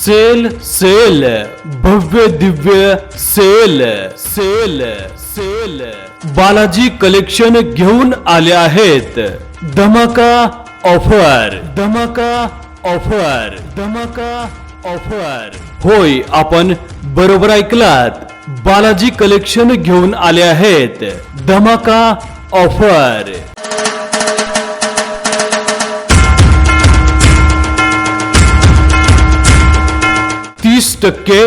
Sale sale. भव्य, Divya, sale sale sale. Balaji collection घेऊन आले आहेत. धमाका ऑफ़र. धमाका ऑफ़र. धमाका ऑफ़र. होय, आपण बरोबर ऐकलात. बालाजी कलेक्शन घेऊन आले आहेत. धमाका ऑफ़र. तीस टक्के,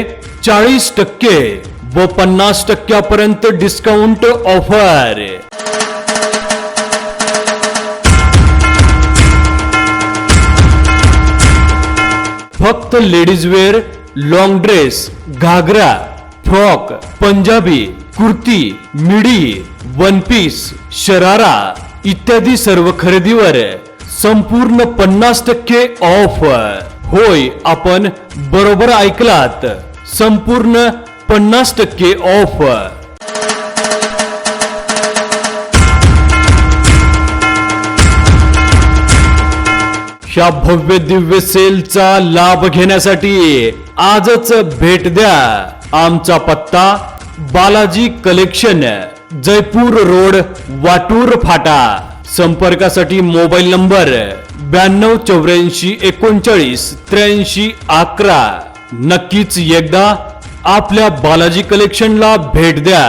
चाळीस टक्के व पन्नास टक्क्यापर्यंत डिस्काउंट ऑफ़र फक्त ladies wear long dress ghagra frock Punjabi, kurti, midi one piece sharara, इत्यादी सर्व खरेदीवर संपूर्ण पन्नास टक्के ऑफ़ होय आपण बरोबर ऐकलात. संपूर्ण पन्नास टक्के ऑफ ह्या भव्य दिव्य सेलचा लाभ घेण्यासाठी आजच भेट द्या. आमचा पत्ता बालाजी कलेक्शन जयपूर रोड वाटूर फाटा. संपर्कासाठी मोबाईल नंबर ब्याण्णव चौऱ्याऐंशी एकोणचाळीस त्र्याऐंशी अकरा. नक्कीच एकदा आपल्या बालाजी कलेक्शनला भेट द्या.